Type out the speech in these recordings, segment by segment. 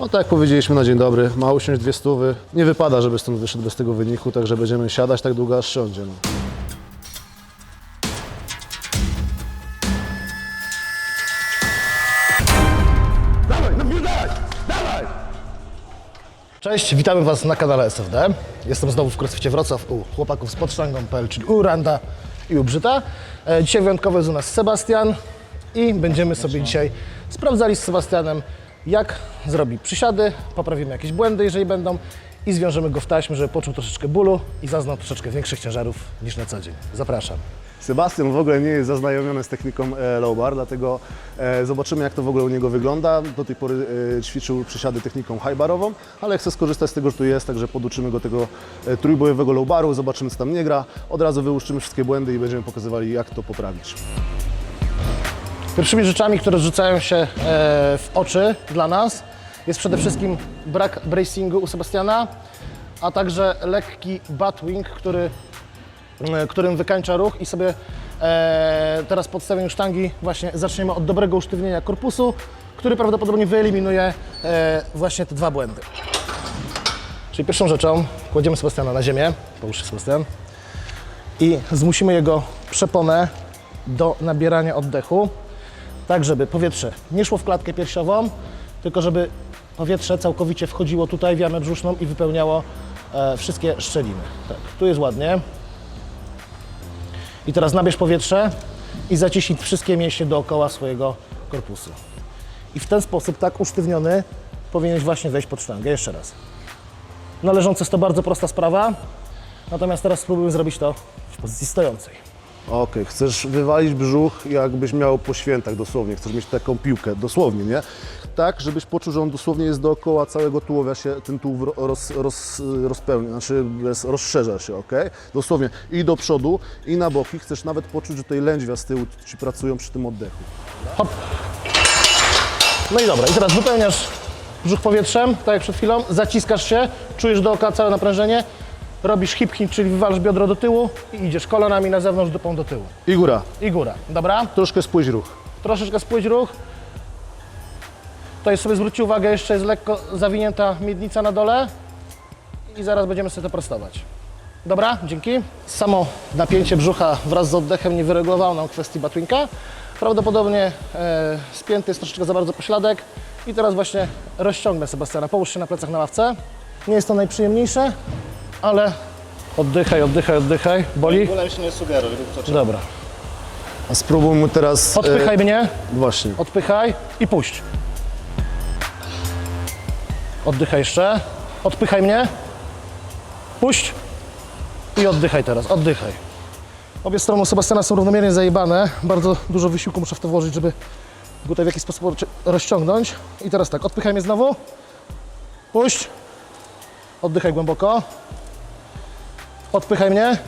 No tak jak powiedzieliśmy na dzień dobry, ma usiąść dwie stówy. Nie wypada, żeby stąd wyszedł bez tego wyniku, także będziemy siadać tak długo, aż siądzie. No. Cześć, witamy Was na kanale SFD. Jestem znowu w CrossFicie Wrocław u chłopaków z podsztangą.pl, czyli u Randa i u Brzyta. E, Dzisiaj wyjątkowo jest u nas Sebastian i będziemy sobie dzisiaj sprawdzali z Sebastianem, jak zrobi przysiady, poprawimy jakieś błędy, jeżeli będą i zwiążemy go w taśmę, żeby poczuł troszeczkę bólu i zaznał troszeczkę większych ciężarów niż na co dzień. Zapraszam. Sebastian w ogóle nie jest zaznajomiony z techniką e, low bar, dlatego e, zobaczymy jak to w ogóle u niego wygląda. Do tej pory e, ćwiczył przysiady techniką high barową, ale chce skorzystać z tego, że tu jest, także poduczymy go tego trójbojowego low baru, zobaczymy co tam nie gra. Od razu wyłuszczymy wszystkie błędy i będziemy pokazywali jak to poprawić. Pierwszymi rzeczami, które rzucają się e, w oczy dla nas jest przede wszystkim brak bracingu u Sebastiana, a także lekki batwing, który, e, którym wykańcza ruch i sobie e, teraz po odstawieniu sztangi właśnie zaczniemy od dobrego usztywnienia korpusu, który prawdopodobnie wyeliminuje właśnie te dwa błędy. Czyli pierwszą rzeczą kładziemy Sebastiana na ziemię, połóż się Sebastian, i zmusimy jego przeponę do nabierania oddechu, tak żeby powietrze nie szło w klatkę piersiową, tylko żeby powietrze całkowicie wchodziło tutaj w jamę brzuszną i wypełniało e, wszystkie szczeliny. Tak, tu jest ładnie. I teraz nabierz powietrze i zaciśnij wszystkie mięśnie dookoła swojego korpusu. I w ten sposób, tak usztywniony, powinieneś właśnie wejść pod sztangę. Jeszcze raz. Należące jest to bardzo prosta sprawa, natomiast teraz spróbujmy zrobić to w pozycji stojącej. Okej, chcesz wywalić brzuch, jakbyś miał po świętach dosłownie, chcesz mieć taką piłkę, dosłownie, nie? Tak, żebyś poczuł, że on dosłownie jest dookoła całego tułowia się, ten tułów ro- roz, roz, rozpełnia, znaczy rozszerza się, ok? Dosłownie i do przodu, i na boki, chcesz nawet poczuć, że tutaj lędźwia z tyłu ci pracują przy tym oddechu. No i dobra, i teraz wypełniasz brzuch powietrzem, tak jak przed chwilą, zaciskasz się, czujesz dookoła całe naprężenie, robisz hip hinge, czyli wywalasz biodro do tyłu i idziesz kolanami na zewnątrz, dupą do tyłu. I góra, I góra, dobra? troszkę spójrz ruch. Troszeczkę spójrz ruch. Tutaj sobie zwróćcie uwagę, jeszcze jest lekko zawinięta miednica na dole i zaraz będziemy sobie to prostować. Dobra, dzięki. Samo napięcie brzucha wraz z oddechem nie wyregulowało nam kwestii batwinka. Prawdopodobnie e, spięty jest troszeczkę za bardzo pośladek i teraz właśnie rozciągnę Sebastiana. Połóż się na plecach na ławce. Nie jest to najprzyjemniejsze, ale oddychaj, oddychaj, oddychaj. Boli? ogóle się nie sugeruj, rób co trzeba. Dobra. A spróbujmy teraz... e, Odpychaj mnie. właśnie. Odpychaj i puść. Oddychaj jeszcze. Odpychaj mnie. Puść. I oddychaj teraz. Oddychaj. Obie strony Sebastiana są równomiernie zajebane. Bardzo dużo wysiłku muszę w to włożyć, żeby go tutaj w jakiś sposób rozci- rozciągnąć. I teraz tak, odpychaj mnie znowu. Puść. Oddychaj głęboko. Odpychaj mnie.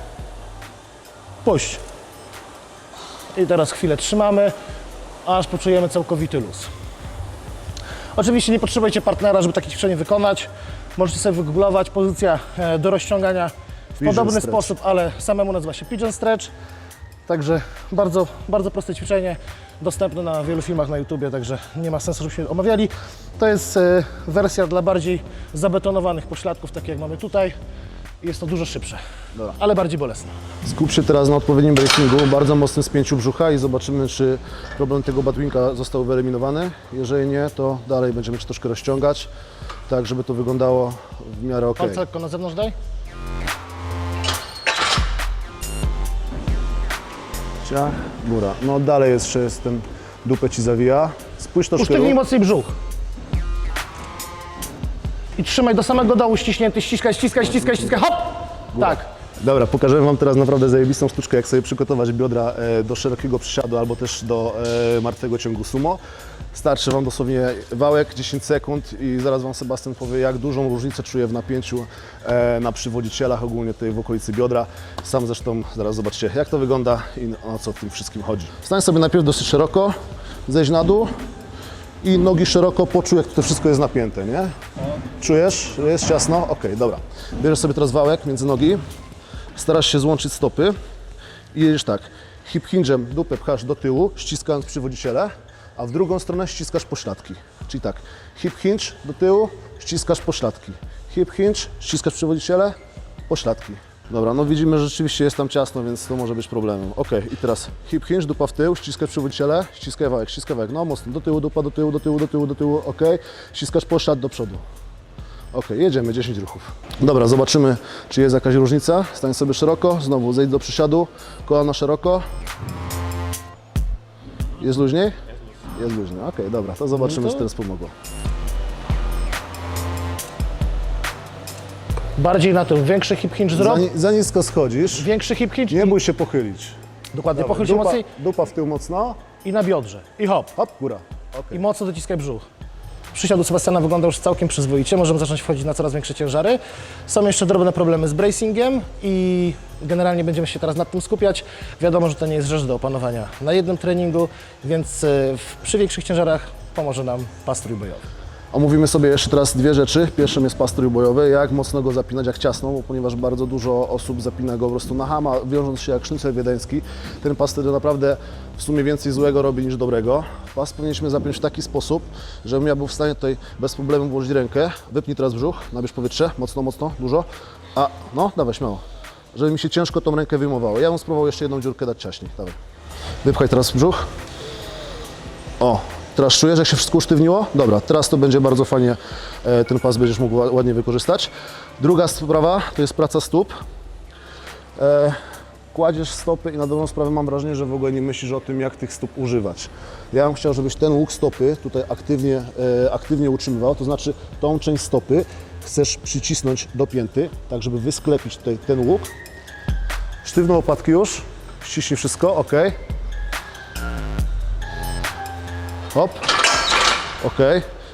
Puść. I teraz chwilę trzymamy aż poczujemy całkowity luz. Oczywiście nie potrzebujecie partnera, żeby takie ćwiczenie wykonać. Możecie sobie wygooglować pozycja e, do rozciągania w Pigeon podobny stretch. sposób, ale samemu nazywa się pigeon stretch. Także bardzo, bardzo proste ćwiczenie, dostępne na wielu filmach na YouTubie, także nie ma sensu, żebyśmy omawiali. To jest e, wersja dla bardziej zabetonowanych pośladków, takie jak mamy tutaj. Jest to dużo szybsze, ale bardziej bolesne. Skup się teraz na odpowiednim bracingu, bardzo mocnym spięciu brzucha i zobaczymy, czy problem tego batwinka został wyeliminowany. Jeżeli nie, to dalej będziemy się troszkę rozciągać, tak żeby to wyglądało w miarę ok. Palce lekko na zewnątrz daj. Ciach, góra. No dalej jeszcze jest ten dupę ci zawija. Spójrz troszkę. Usztywnij ruch. mocniej brzuch. I trzymaj do samego dołu ściśnięty, ściskaj, ściskaj, ściskaj, ściskaj, hop! Tak. Dobra, pokażemy Wam teraz naprawdę zajebistą sztuczkę, jak sobie przygotować biodra e, do szerokiego przysiadu albo też do e, martwego ciągu sumo. Starczy Wam dosłownie wałek, 10 sekund i zaraz Wam Sebastian powie, jak dużą różnicę czuje w napięciu e, na przywodzicielach, ogólnie tutaj w okolicy biodra. Sam zresztą zaraz zobaczycie, jak to wygląda i o co w tym wszystkim chodzi. Stań sobie najpierw dosyć szeroko, zejdź na dół i nogi szeroko, poczuj, jak to wszystko jest napięte, nie? Czujesz? Jest ciasno? Okej, dobra. Bierzesz sobie teraz wałek między nogi, starasz się złączyć stopy i jedziesz tak. Hip hinge'em dupę pchasz do tyłu, ściskając przywodziciele a w drugą stronę ściskasz pośladki. Czyli tak, hip hinge do tyłu, ściskasz pośladki. Hip hinge, ściskasz przywodziciele, pośladki. Dobra, no widzimy, że rzeczywiście jest tam ciasno, więc to może być problemem. Ok, i teraz hip hinge, dupa w tył, ściskaj przywodziciele, ściskaj wałek, ściskaj wałek, no mocno, do tyłu, dupa, do tyłu, do tyłu, do tyłu, do tyłu, ok, ściskasz poślad do przodu. Ok, jedziemy, 10 ruchów. Dobra, zobaczymy, czy jest jakaś różnica. Stań sobie szeroko, znowu zejdź do przysiadu, kolana szeroko. Jest luźniej? Jest luźniej, ok, dobra, to zobaczymy, No to- czy teraz pomogło. Bardziej na tył, większy hip hinge Za, zrób, ni- za nisko schodzisz, większy hip hinge nie i bój się pochylić. dokładnie, pochyl się dupa, mocniej dupa w tył mocno, i na biodrze. I hop. hop, góra. Ok. I mocno dociskaj brzuch. Przysiad u Sebastiana wygląda już całkiem przyzwoicie, możemy zacząć wchodzić na coraz większe ciężary. Są jeszcze drobne problemy z bracingiem i generalnie będziemy się teraz nad tym skupiać. Wiadomo, że to nie jest rzecz do opanowania na jednym treningu, więc w, przy większych ciężarach pomoże nam pastrój bojowy. Omówimy sobie jeszcze teraz dwie rzeczy. Pierwszym jest pastrój bojowy, jak mocno go zapinać, jak ciasno, bo ponieważ bardzo dużo osób zapina go po prostu na hama, wiążąc się jak sznycel wiedeński. Ten pas wtedy naprawdę w sumie więcej złego robi niż dobrego. Pas powinniśmy zapiąć w taki sposób, żebym ja był w stanie tutaj bez problemu włożyć rękę. Wypnij teraz brzuch, nabierz powietrze, mocno, mocno, dużo. A, no, dawaj, śmiało. Żeby mi się ciężko tą rękę wyjmowało. Ja bym spróbował jeszcze jedną dziurkę dać ciaśniej, dawaj. Wypchaj teraz brzuch. O, teraz czujesz, jak się wszystko usztywniło? Dobra, teraz to będzie bardzo fajnie, e, ten pas będziesz mógł ła- ładnie wykorzystać. Druga sprawa to jest praca stóp. E, kładziesz stopy i na dobrą sprawę mam wrażenie, że w ogóle nie myślisz o tym, jak tych stóp używać. Ja bym chciał, żebyś ten łuk stopy tutaj aktywnie, e, aktywnie utrzymywał, to znaczy tą część stopy chcesz przycisnąć do pięty, tak żeby wysklepić tutaj ten łuk. Sztywne łopatki już, ściśnij wszystko, ok. Hop. Ok.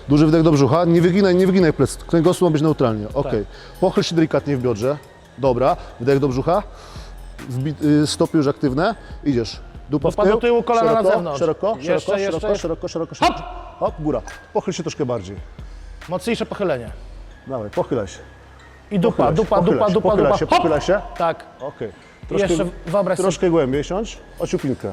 Duży wydech do brzucha. Nie wyginaj, nie wyginaj plec. Kręgosłup ma być neutralnie. Ok. Tak. Pochyl się delikatnie w biodrze. Dobra. Wydech do brzucha. Y, stopy już aktywne. Idziesz. Dupa, Dupa do tyłu, kolana na szeroko, zewnątrz. Szeroko, Jeszcze, szeroko, jeszcze, szeroko, jeszcze. szeroko, szeroko, szeroko. Hop. Hop, góra. Pochyl się troszkę bardziej. Mocniejsze pochylenie. Dawaj, pochylaj się. I dupa, Pochylaj dupa, dupa, się, dupa, pochylaj dupa. się, Hop! pochylaj się. Tak. Okej. I jeszcze wyobraź sobie troszkę głębiej siądź. Ociupinkę.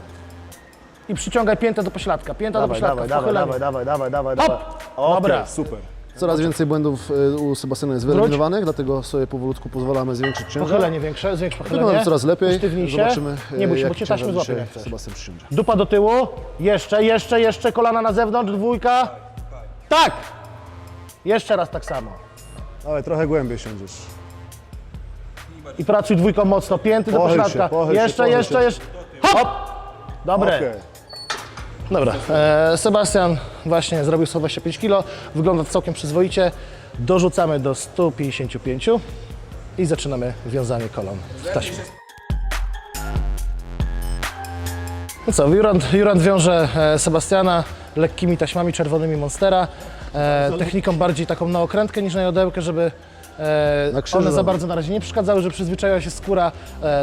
I przyciągaj piętę do pośladka. Pięta do Dawaj, pośladka, dawaj, dawaj, pochylenie. dawaj, dawaj, dawaj, Hop! dawaj. Okej, Dobra. super. Coraz więcej błędów y, u Sebastiana jest wyeliminowanych, dlatego sobie powolutku pozwalamy zwiększyć ciężar. Pochylenie większe, zwiększ Wygląda pochylenie. to coraz lepiej. Usztywnij się. Zobaczymy, y, Nie bój się, bo jaki cię taśmy ciężar złapią dzisiaj jak chcesz. Sebastian przysiądzie. Dupa do tyłu. Jeszcze, jeszcze, jeszcze. Kolana na zewnątrz. Dwójka. Tak. Jeszcze raz tak samo. Ale trochę głębiej siądziesz. I pracuj dwójką mocno. Pięty do Pochyl się, pośladka. pochyl się, Jeszcze, pochyl jeszcze, się. jeszcze. Hop! Dobre. Okej. Dobra. E, Sebastian właśnie zrobił 125 kg. Wygląda całkiem przyzwoicie. Dorzucamy do 155 i zaczynamy wiązanie kolan w taśmie. No co, Jurand, Jurand wiąże e, Sebastiana lekkimi taśmami czerwonymi Monstera, e, techniką bardziej taką na okrętkę niż na jodełkę, żeby one za bardzo na razie nie przeszkadzały, że przyzwyczaiła się skóra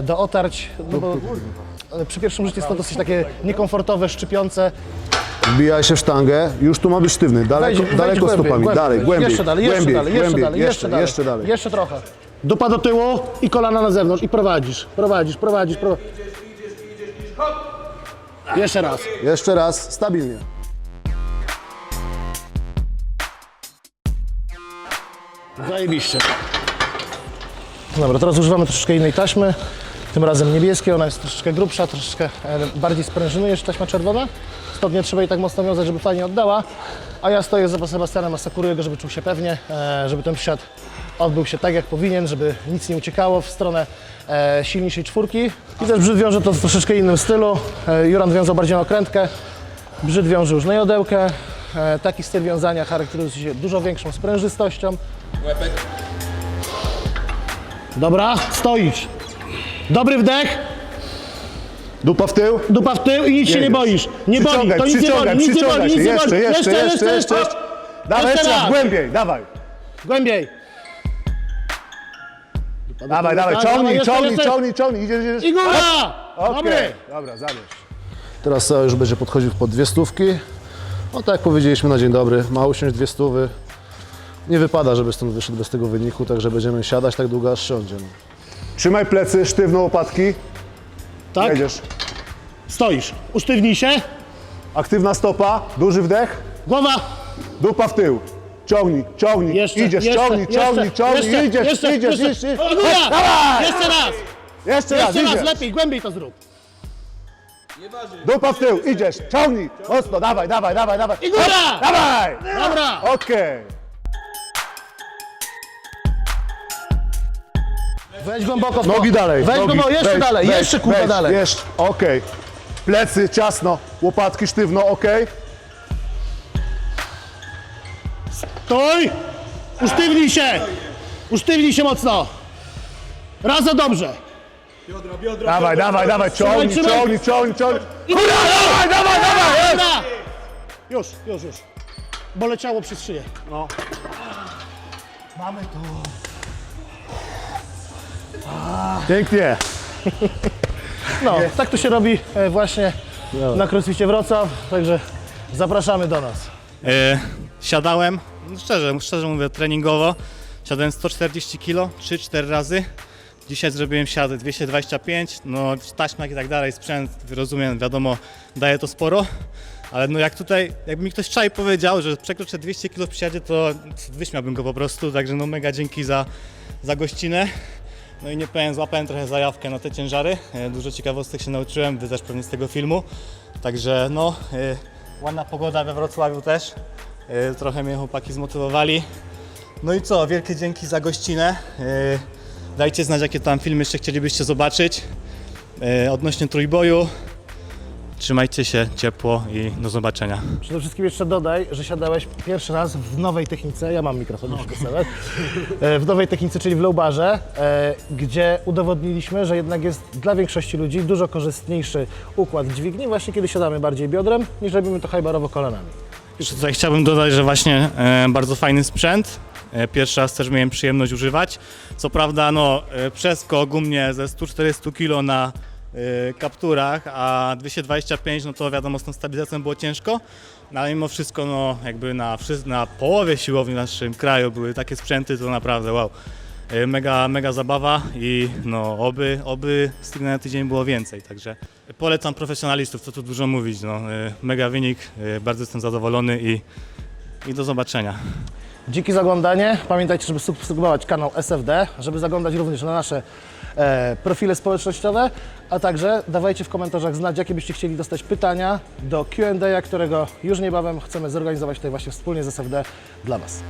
do otarć, no bo przy pierwszym jest to dosyć takie niekomfortowe, szczypiące. Wbijaj się w sztangę. Już tu ma być sztywny. Daleko, Wejdź- wejdź daleko głębiej, stopami. głębiej, dalej, wejdź. głębiej. Jeszcze dalej, jeszcze głębiej, dalej, jeszcze głębiej, dalej, jeszcze, jeszcze dalej. jeszcze dalej. Jeszcze trochę. Dupa do tyłu i kolana na zewnątrz i prowadzisz, prowadzisz, prowadzisz, prowadzisz. Jeszcze raz. Jeszcze raz, stabilnie. Zajebiście. Dobra, teraz używamy troszeczkę innej taśmy. Tym razem niebieskiej, ona jest troszeczkę grubsza, troszeczkę e, bardziej sprężynuje niż taśma czerwona. Stąd nie trzeba jej tak mocno wiązać, żeby fajnie oddała. A ja stoję za Sebastianem, asekuruję go, żeby czuł się pewnie, e, żeby ten przysiad odbył się tak jak powinien, żeby nic nie uciekało w stronę e, silniejszej czwórki. I też brzyd wiąże to w troszeczkę innym stylu. Juran wiązał bardziej na okrętkę, brzyd wiąże już na jodełkę. Taki styl wiązania charakteryzuje się dużo większą sprężystością. Dobra, stoisz. Dobry wdech, Dupa w tył. dupa w tył i nic się nie Jedziesz. boisz. Nie boli, Przyciągaj, to nic nie boli, przyciągaj, nic nie przyciągaj boli, się. nic nie Jeszcze, boli. jeszcze, jeszcze, jeszcze, jeszcze. Dawaj, Jeszcze raz, głębiej, dawaj. Głębiej. Dawaj, dawaj, Tak, ciągnij, jeszcze, ciągnij, jeszcze. ciągnij, ciągnij, idziesz, idziesz. I góra! Okej, Dobry. dobra, zabierz. Teraz Seo już będzie podchodził pod dwie stówki. No tak jak powiedzieliśmy na dzień dobry, ma usiąść dwie stówy. Nie wypada, żeby stąd wyszedł bez tego wyniku, także będziemy siadać tak długo, aż siądzie. No. Trzymaj plecy, sztywno łopatki. Tak, Jedziesz. stoisz. Usztywnij się. Aktywna stopa, duży wdech, Głowa! dupa w tył. Ciągnij, ciągnij, Jeszcze, idziesz, jeszcze, ciągnij, jeszcze, ciągnij, ciągnij, jeszcze, idziesz, jeszcze, idziesz, jeszcze. idziesz, O, góra! Dawaj! Jeszcze raz! Jeszcze raz, Jeszcze raz, idziesz. lepiej, głębiej to zrób. Dupa w tył, idziesz, ciągnij, mocno, dawaj, dawaj, dawaj, dawaj. I góra! Dawaj! Dobra! Okej. Weź głęboko. w to. Nogi dalej. Weź nogi, głęboko, jeszcze weź, dalej, weź, jeszcze kurwa weź, dalej. Jeszcze, okej. Plecy ciasno, łopatki sztywno, okej. Stój! Usztywnij się! Usztywnij się mocno! Raz za dobrze! Dawaj, dawaj, dawaj, ciągnij, trzymaj. ciągnij, ciągnij, ciągnij. Góra, dawaj, dawaj, dawaj, jest! Dobra! Już, już, już. Bo leciało przez szyję. No. Pięknie. No, tak to się robi e, właśnie na CrossFicie Wrocław, także zapraszamy do nas. E, siadałem, no szczerze, szczerze mówię, treningowo. Siadałem 140 kg, 3-4 razy. Dzisiaj zrobiłem siadę 225, no taśmak i tak dalej, sprzęt, rozumiem, wiadomo, daje to sporo. Ale no jak tutaj, jakby mi ktoś wczoraj powiedział, że przekroczę 200 kg w przysiadzie, to wyśmiałbym go po prostu, także no mega dzięki za, za gościnę. No i nie powiem, złapałem trochę zajawkę na te ciężary, e, dużo ciekawostek się nauczyłem, wy też pewnie z tego filmu. Także no, e, ładna pogoda we Wrocławiu też, e, trochę mnie chłopaki zmotywowali. No i co, wielkie dzięki za gościnę. Dajcie znać, jakie tam filmy jeszcze chcielibyście zobaczyć. Odnośnie trójboju, trzymajcie się ciepło i do zobaczenia. Przede wszystkim jeszcze dodaj, że siadałeś pierwszy raz w nowej technice, ja mam mikrofon, no. w nowej technice, czyli w low barze, e, gdzie udowodniliśmy, że jednak jest dla większości ludzi dużo korzystniejszy układ dźwigni, właśnie kiedy siadamy bardziej biodrem, niż robimy to hajbarowo kolanami. Jeszcze tutaj chciałbym dodać, że właśnie e, bardzo fajny sprzęt. E, pierwszy raz też miałem przyjemność używać. Co prawda, no, e, przeskok u mnie ze 140 kg na e, kapturach, a 225, no to wiadomo, z tą stabilizacją było ciężko. No, ale mimo wszystko, no, jakby na, na połowie siłowni w naszym kraju były takie sprzęty, to naprawdę wow. E, Mega, mega zabawa i no, oby, oby z tygodnia na tydzień było więcej, także polecam profesjonalistów, co tu dużo mówić, no, e, mega wynik, bardzo jestem zadowolony i, i do zobaczenia. Dzięki za oglądanie. Pamiętajcie, żeby subskrybować kanał SFD, żeby zaglądać również na nasze e, profile społecznościowe, a także dawajcie w komentarzach znać, jakie byście chcieli dostać pytania do Q&A, którego już niebawem chcemy zorganizować tutaj właśnie wspólnie z SFD dla Was.